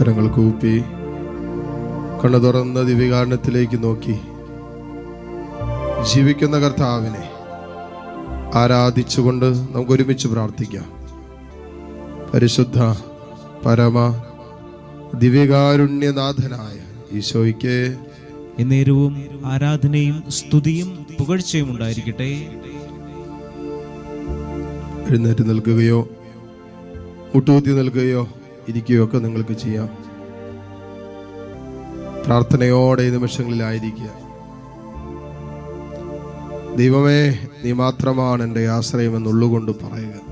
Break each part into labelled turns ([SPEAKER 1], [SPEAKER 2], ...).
[SPEAKER 1] കരങ്ങൾ കൂപ്പി കണ്ണു തുറന്ന ദിവ്യകാരണത്തിലേക്ക് നോക്കി. ജീവിക്കുന്ന കർത്താവിനെ ആരാധിച്ചുകൊണ്ട് നമുക്ക് ഒരുമിച്ച് പ്രാർത്ഥിക്കാം. പരിശുദ്ധ പരമ ദിവ്യകാരുണ്യനാഥനായ ഈശോയ്ക്ക്
[SPEAKER 2] എന്നേരവും ആരാധനയും സ്തുതിയും പുകഴ്ചയും ഉണ്ടായിരിക്കട്ടെ.
[SPEAKER 1] എഴുന്നേറ്റ് നൽകുകയോ മുട്ടുകുത്തി നിൽക്കുകയോ ഇരിക്കുകയോ ഒക്കെ നിങ്ങൾക്ക് ചെയ്യാം. പ്രാർത്ഥനയോടെ ഈ നിമിഷങ്ങളിലായിരിക്കുക. ദൈവമേ നീ മാത്രമാണ് എന്റെ ആശ്രയമെന്നുള്ളുകൊണ്ട് പറയുക.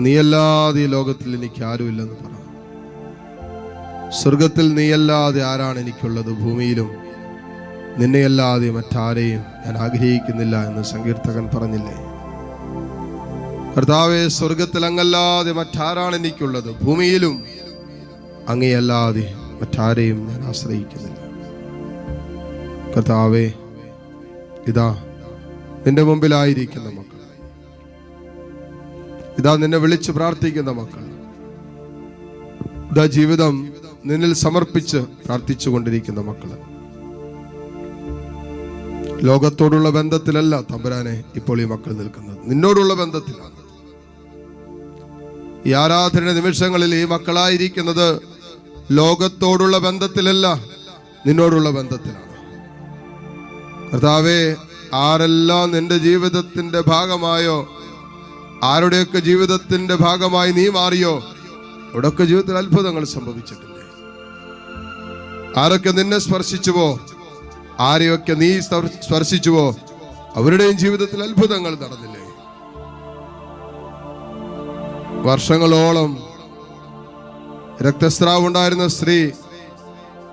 [SPEAKER 1] നീയല്ലാതെ ഈ ലോകത്തിൽ എനിക്ക് ആരുമില്ലെന്ന് പറ. സ്വർഗത്തിൽ നീയല്ലാതെ ആരാണ് എനിക്കുള്ളത്? ഭൂമിയിലും നിന്നെയല്ലാതെ മറ്റാരെയും ഞാൻ ആഗ്രഹിക്കുന്നില്ല എന്ന് സങ്കീർത്തകൻ പറഞ്ഞില്ലേ? കർത്താവെ സ്വർഗത്തിൽ അങ്ങല്ലാതെ മറ്റാരാണ് എനിക്കുള്ളത്? ഭൂമിയിലും അങ്ങയല്ലാതെ മറ്റാരെയും ഞാൻ ആശ്രയിക്കുന്നില്ല. കർത്താവെ ഇതാ നിന്റെ മുമ്പിലായിരിക്കുന്ന മക്കൾ. ഇതാ നിന്നെ വിളിച്ച് പ്രാർത്ഥിക്കുന്ന മക്കൾ. ഇതാ ജീവിതം നിന്നിൽ സമർപ്പിച്ച് പ്രാർത്ഥിച്ചു കൊണ്ടിരിക്കുന്ന മക്കൾ. ലോകത്തോടുള്ള ബന്ധത്തിലല്ല തമ്പുരാനെ ഇപ്പോൾ ഈ മക്കൾ നിൽക്കുന്നത്. നിന്നോടുള്ള ബന്ധത്തിലാണ്. ഈ ആരാധന നിമിഷങ്ങളിൽ ഈ മക്കളായിരിക്കുന്നത് ലോകത്തോടുള്ള ബന്ധത്തിലല്ല നിന്നോടുള്ള ബന്ധത്തിലാണ്. കർത്താവേ ആരെല്ലാം നിന്റെ ജീവിതത്തിന്റെ ഭാഗമായോ ആരുടെയൊക്കെ ജീവിതത്തിന്റെ ഭാഗമായി നീ മാറിയോ അവിടെയൊക്കെ ജീവിതത്തിൽ അത്ഭുതങ്ങൾ സംഭവിച്ചിട്ടില്ലേ? ആരൊക്കെ നിന്നെ സ്പർശിച്ചുവോ ആരെയൊക്കെ നീ സ്പർശിച്ചുവോ അവരുടെയും ജീവിതത്തിൽ അത്ഭുതങ്ങൾ നടന്നില്ലേ? വർഷങ്ങളോളം രക്തസ്രാവ് ഉണ്ടായിരുന്ന സ്ത്രീ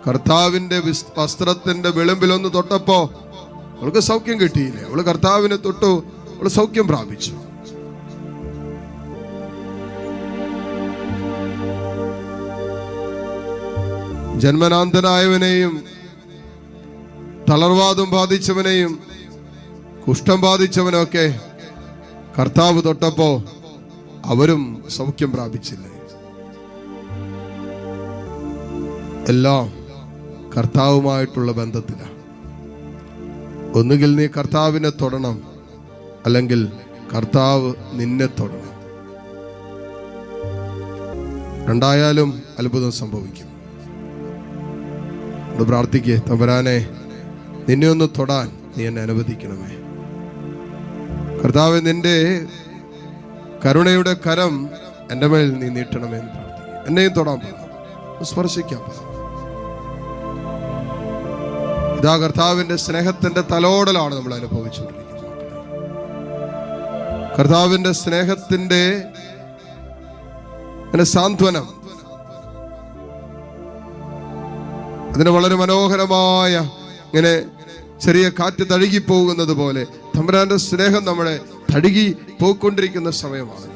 [SPEAKER 1] കർത്താവിന്റെ വിസ്- വസ്ത്രത്തിന്റെ വിളിമ്പിലൊന്ന് തൊട്ടപ്പോ അവൾക്ക് സൗഖ്യം കിട്ടിയില്ലേ. അവൾ കർത്താവിനെ തൊട്ടു അവൾ സൗഖ്യം പ്രാപിച്ചു. ജന്മനാന്തനായവനെയും തളർവാദം ബാധിച്ചവനെയും കുഷ്ഠം ബാധിച്ചവനൊക്കെ കർത്താവ് തൊട്ടപ്പോ അവരും സൗഖ്യം പ്രാപിച്ചില്ല? എല്ലാം കർത്താവുമായിട്ടുള്ള ബന്ധത്തിലാണ് ഒന്നുകിൽ നീ കർത്താവിനെ തൊടണം അല്ലെങ്കിൽ കർത്താവ് നിന്നെ തൊടണം. രണ്ടായാലും അത്ഭുതം സംഭവിക്കും. ഒന്ന് പ്രാർത്ഥിക്കേ തമ്പരാനെ നിന്നെ ഒന്ന് തൊടാൻ നീ എന്നെ അനുവദിക്കണമേ. കർത്താവ് നിന്റെ കരുണയുടെ കരം എന്റെ മേൽ നീ നീട്ടണമെന്ന് പ്രാർത്ഥിക്കും എന്നെയും തൊടാൻ പറ. സ്പർശിക്കാം. ഇതാ കർത്താവിന്റെ സ്നേഹത്തിന്റെ തലോടലാണ് നമ്മൾ അനുഭവിച്ചുകൊണ്ടിരിക്കുന്നത്. കർത്താവിന്റെ സ്നേഹത്തിന്റെ എന്റെ സാന്ത്വനം. അതിന് വളരെ മനോഹരമായ ഇങ്ങനെ ചെറിയ കാറ്റ് തഴുകിപ്പോകുന്നത് പോലെ തമ്പുരാന്റെ സ്നേഹം നമ്മളെ തഴുകി പോയിക്കൊണ്ടിരിക്കുന്ന സമയമാണ്.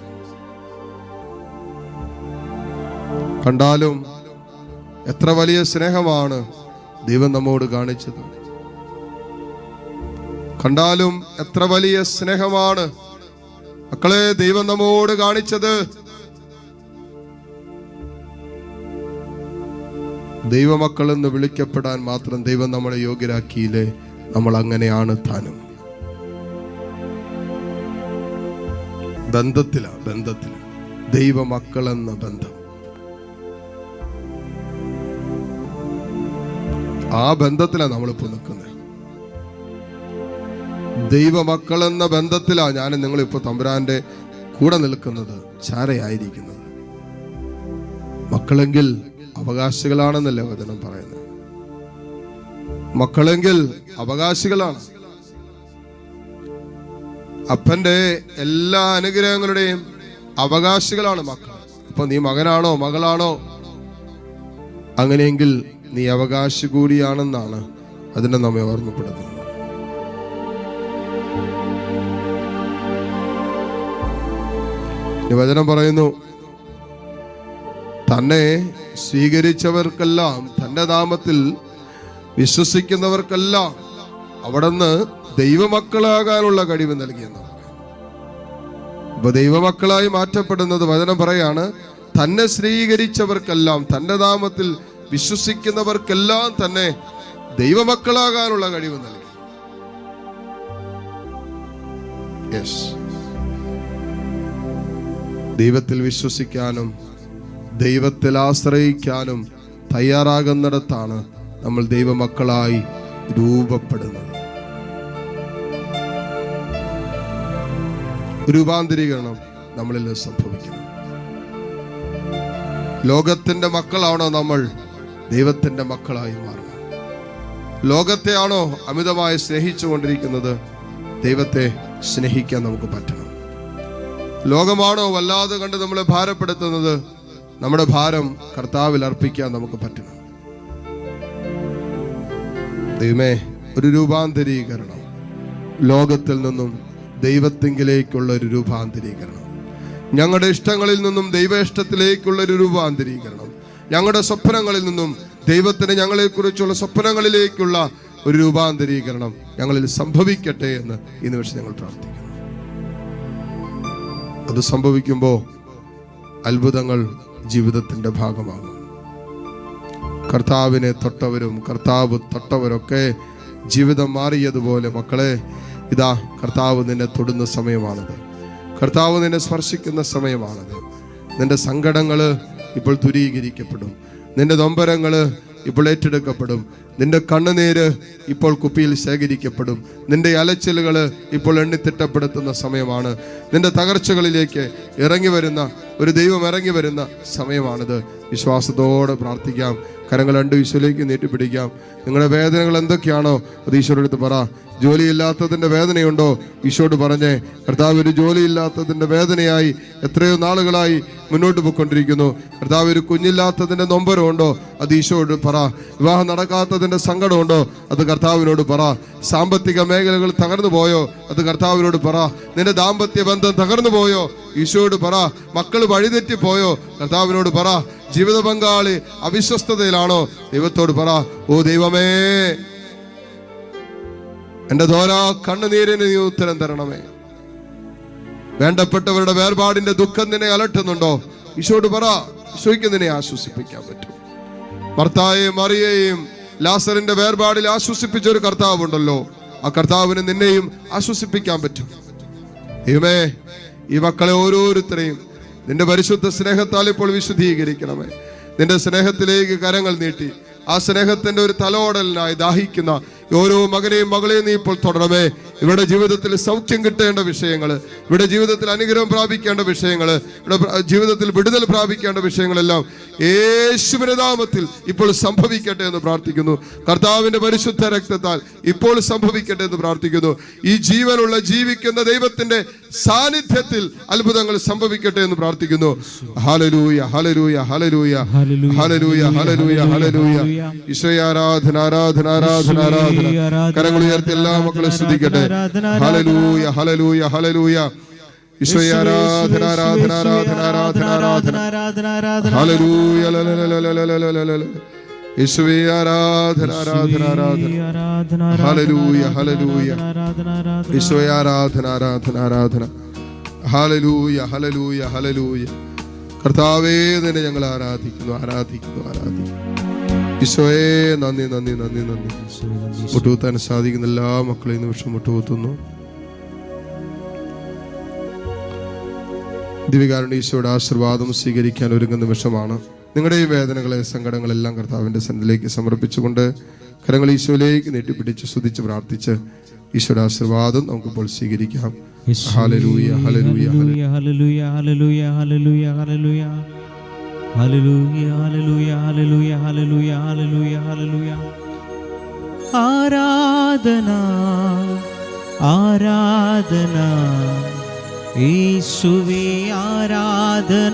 [SPEAKER 1] കണ്ടാലും എത്ര വലിയ സ്നേഹമാണ് ദൈവം നമ്മോട് കാണിച്ചത്. കണ്ടാലും എത്ര വലിയ സ്നേഹമാണ് മക്കളെ ദൈവം നമ്മോട് കാണിച്ചത്. ദൈവമക്കൾ എന്ന് വിളിക്കപ്പെടാൻ മാത്രം ദൈവം നമ്മളെ യോഗ്യരാക്കിയില്ലേ? നമ്മൾ അങ്ങനെയാണ് താനും. ബന്ധത്തിലാ ബന്ധത്തിൽ ദൈവമക്കളെന്ന ബന്ധം. ആ ബന്ധത്തിലാണ് നമ്മളിപ്പോൾ നിൽക്കുന്നത് ദൈവമക്കളെന്ന ബന്ധത്തിലാണ് ബന്ധത്തിലാ ഞാൻ നിങ്ങളിപ്പോൾ തമ്പുരാന്റെ കൂടെ നിൽക്കുന്നത് ചാരയായിരിക്കുന്നത്. മക്കളെങ്കിൽ അവകാശികളാണെന്നല്ലേ വചനം പറയുന്നത്. മക്കളെങ്കിൽ അവകാശികളാണ്. അപ്പന്റെ എല്ലാ അനുഗ്രഹങ്ങളുടെയും അവകാശികളാണ് മക്കൾ. അപ്പൊ നീ മകനാണോ മകളാണോ? അങ്ങനെയെങ്കിൽ നീ അവകാശി കൂടിയാണെന്നാണ് അതിനെ നമ്മെ ഓർമ്മപ്പെടുത്തുന്നത്. വചനം പറയുന്നു തന്നെ സ്വീകരിച്ചവർക്കെല്ലാം തന്റെ നാമത്തിൽ വിശ്വസിക്കുന്നവർക്കെല്ലാം അവിടുന്ന് ദൈവമക്കളാകാനുള്ള കഴിവ് നൽകിയെന്ന് അപ്പൊ ദൈവമക്കളായി മാറ്റപ്പെടുന്നത് വചനം പറയാണ് തന്നെ സ്ത്രീകരിച്ചവർക്കെല്ലാം തന്റെ നാമത്തിൽ വിശ്വസിക്കുന്നവർക്കെല്ലാം തന്നെ ദൈവമക്കളാകാനുള്ള കഴിവ് നൽകി. ദൈവത്തിൽ വിശ്വസിക്കാനും ദൈവത്തിൽ ആശ്രയിക്കാനും തയ്യാറാകുന്നിടത്താണ് നമ്മൾ ദൈവമക്കളായി രൂപപ്പെടുന്നത്. രൂപാന്തരീകരണം നമ്മളിൽ സംഭവിക്കുന്നു. ലോകത്തിന്റെ മക്കളാണോ നമ്മൾ? ദൈവത്തിന്റെ മക്കളായി മാറണം ലോകത്തെയാണോ അമിതമായി സ്നേഹിച്ചുകൊണ്ടിരിക്കുന്നത്? ദൈവത്തെ സ്നേഹിക്കാൻ നമുക്ക് പറ്റണം. ലോകമാണോ വല്ലാതെ കണ്ട് നമ്മളെ ഭാരപ്പെടുത്തുന്നത്? നമ്മുടെ ഭാരം കർത്താവിൽ അർപ്പിക്കാൻ നമുക്ക് പറ്റണം. ദൈവമേ ഒരു രൂപാന്തരീകരണം. ലോകത്തിൽ നിന്നും ദൈവത്തിങ്കിലേക്കുള്ള ഒരു രൂപാന്തരീകരണം. ഞങ്ങളുടെ ഇഷ്ടങ്ങളിൽ നിന്നും ദൈവ ഇഷ്ടത്തിലേക്കുള്ള ഒരു രൂപാന്തരീകരണം. ഞങ്ങളുടെ സ്വപ്നങ്ങളിൽ നിന്നും ദൈവത്തിന് ഞങ്ങളെക്കുറിച്ചുള്ള സ്വപ്നങ്ങളിലേക്കുള്ള ഒരു രൂപാന്തരീകരണം ഞങ്ങളിൽ സംഭവിക്കട്ടെ എന്ന് ഈ നിമിഷം ഞങ്ങൾ പ്രാർത്ഥിക്കുന്നു. അത് സംഭവിക്കുമ്പോൾ അത്ഭുതങ്ങൾ ജീവിതത്തിന്റെ ഭാഗമാകും. കർത്താവിനെ തൊട്ടവരും കർത്താവ് തൊട്ടവരൊക്കെ ജീവിതം മാറിയതുപോലെ മക്കളെ ഇതാ കർത്താവ് നിന്നെ തൊടുന്ന സമയമാണത്. കർത്താവ് നിന്നെ സ്പർശിക്കുന്ന സമയമാണത്. നിന്റെ സങ്കടങ്ങൾ ഇപ്പോൾ ദുരീകരിക്കപ്പെടും. നിന്റെ നൊമ്പരങ്ങൾ ഇപ്പോൾ ഏറ്റെടുക്കപ്പെടും. നിന്റെ കണ്ണുനീര് ഇപ്പോൾ കുപ്പിയിൽ ശേഖരിക്കപ്പെടും. നിന്റെ അലച്ചിലുകൾ ഇപ്പോൾ എണ്ണിത്തിട്ടപ്പെടുത്തുന്ന സമയമാണ്. നിന്റെ തകർച്ചകളിലേക്ക് ഇറങ്ങി വരുന്ന ഒരു ദൈവം ഇറങ്ങി വരുന്ന സമയമാണിത്. വിശ്വാസത്തോടെ പ്രാർത്ഥിക്കാം. കരങ്ങൾ രണ്ട് ഈശോയിലേക്ക് നീട്ടിപ്പിടിക്കാം. നിങ്ങളുടെ വേദനകൾ എന്തൊക്കെയാണോ? അത് ഈശോയുടെ പറ. ജോലിയില്ലാത്തതിന്റെ വേദനയുണ്ടോ? ഈശോട് പറഞ്ഞേ കർത്താവ് ഒരു ജോലിയില്ലാത്തതിന്റെ വേദനയായി എത്രയോ നാളുകളായി മുന്നോട്ട് പോയിക്കൊണ്ടിരിക്കുന്നു. കർത്താവ് ഒരു കുഞ്ഞില്ലാത്തതിന്റെ നൊമ്പരമുണ്ടോ? അത് ഈശോയോട് പറ. വിവാഹം നടക്കാത്തതിന്റെ സങ്കടമുണ്ടോ? അത് കർത്താവിനോട് പറ. സാമ്പത്തിക മേഖലകൾ തകർന്നു പോയോ? അത് കർത്താവിനോട് പറ. നിന്റെ ദാമ്പത്യ ബന്ധം തകർന്നു പോയോ? ഈശോയോട് പറ. മക്കൾ വഴിതെറ്റിപ്പോയോ? കർത്താവിനോട് പറ. ജീവിത പങ്കാളി അവിശ്വസ്തതയിലാണോ? ദൈവത്തോട് പറ ഓ ദൈവമേ എന്റെ ധോരാ കണ്ണുനീരിന് നീ ഉത്തരം തരണമേ. വേണ്ടപ്പെട്ടവരുടെ വേർപാടിന്റെ ദുഃഖം നിന്നെ അലട്ടുന്നുണ്ടോ? ഈശോട് പറ ഈശോയ്ക്ക് നിന്നെ ആശ്വസിപ്പിക്കാൻ പറ്റും. ഭർത്തായെയും മറിയെയും ലാസറിന്റെ വേർപാടിൽ ആശ്വസിപ്പിച്ച ഒരു കർത്താവുണ്ടല്ലോ. ആ കർത്താവിന് നിന്നെയും ആശ്വസിപ്പിക്കാൻ പറ്റും. ഈ മക്കളെ ഓരോരുത്തരെയും നിന്റെ പരിശുദ്ധ സ്നേഹത്താൽ ഇപ്പോൾ വിശുദ്ധീകരിക്കണമേ. നിന്റെ സ്നേഹത്തിലേക്ക് കരങ്ങൾ നീട്ടി. ആ സ്നേഹത്തിന്റെ ഒരു തലോടലിനായി ദാഹിക്കുന്ന ഓരോ മകനെയും മകളെയും നീ ഇപ്പോൾ തുടരണമേ ഇവിടെ ജീവിതത്തിൽ സൗഖ്യം കിട്ടേണ്ട വിഷയങ്ങൾ ഇവിടെ ജീവിതത്തിൽ അനുഗ്രഹം പ്രാപിക്കേണ്ട വിഷയങ്ങൾ ഇവിടെ ജീവിതത്തിൽ വിടുതൽ പ്രാപിക്കേണ്ട വിഷയങ്ങളെല്ലാം യേശുവിന്റെ നാമത്തിൽ ഇപ്പോൾ സംഭവിക്കട്ടെ എന്ന് പ്രാർത്ഥിക്കുന്നു. കർത്താവിന്റെ പരിശുദ്ധ രക്തത്താൽ ഇപ്പോൾ സംഭവിക്കട്ടെ എന്ന് പ്രാർത്ഥിക്കുന്നു. ഈ ജീവനുള്ള ജീവിക്കുന്ന ദൈവത്തിന്റെ സാന്നിധ്യത്തിൽ അത്ഭുതങ്ങൾ സംഭവിക്കട്ടെ എന്ന് പ്രാർത്ഥിക്കുന്നു. ഹലരൂയ ഹലരൂയ ഹലരൂയ ഹലരൂയ ഹലരൂയ ഹലരൂയ ഈശ്വരാരാധന ആരാധന ആരാധന ആരാധന ആരാധന. കരങ്ങൾ ഉയർത്തി എല്ലാ മക്കളും ശ്രദ്ധിക്കട്ടെ. ഹലരൂയ ഹലരൂയ ഹലരൂയ ഈശ്വരാരാധന ആരാധന ആരാധന ആരാധന ആരാധന ആരാധന ആരാധന ആരാധന. ഹലലൂയ യേശുവേ ആരാധന ആരാധന ആരാധന. ഹലലൂയ ഹലലൂയ ഈശോയെ ആരാധന ആരാധന ആരാധന ഹലലൂയ ഹലലൂയ ഹലലൂയ കർത്താവേ നിന്നെ ഞങ്ങൾ ആരാധിക്കുന്നു ആരാധിക്കുന്നു ആരാധിക്കുന്നു. ഈശോയെ നന്ദി നന്ദി നന്ദി നന്ദി. മുട്ടുകുത്താൻ സാധിക്കുന്ന എല്ലാ മക്കളെയും നിമിഷം മുട്ടുകുത്തുന്നു. ദിവികാരുടെ ഈശോയുടെ ആശീർവാദം സ്വീകരിക്കാൻ ഒരുങ്ങുന്ന നിമിഷമാണ്. നിങ്ങളുടെ ഈ വേദനകളെ സങ്കടങ്ങളെല്ലാം കർത്താവിന്റെ സന്നിധിയിലേക്ക് സമർപ്പിച്ചുകൊണ്ട് കരങ്ങൾ ഈശോയിലേക്ക് നീട്ടിപ്പിടിച്ച് സ്തുതിച്ച് പ്രാർത്ഥിച്ച് ഈശോയുടെ ആശീർവാദം നമുക്കിപ്പോൾ സ്വീകരിക്കാം. ഹല്ലേലൂയ.
[SPEAKER 2] ആരാധന ആരാധന. യേശുവേ ആരാധന.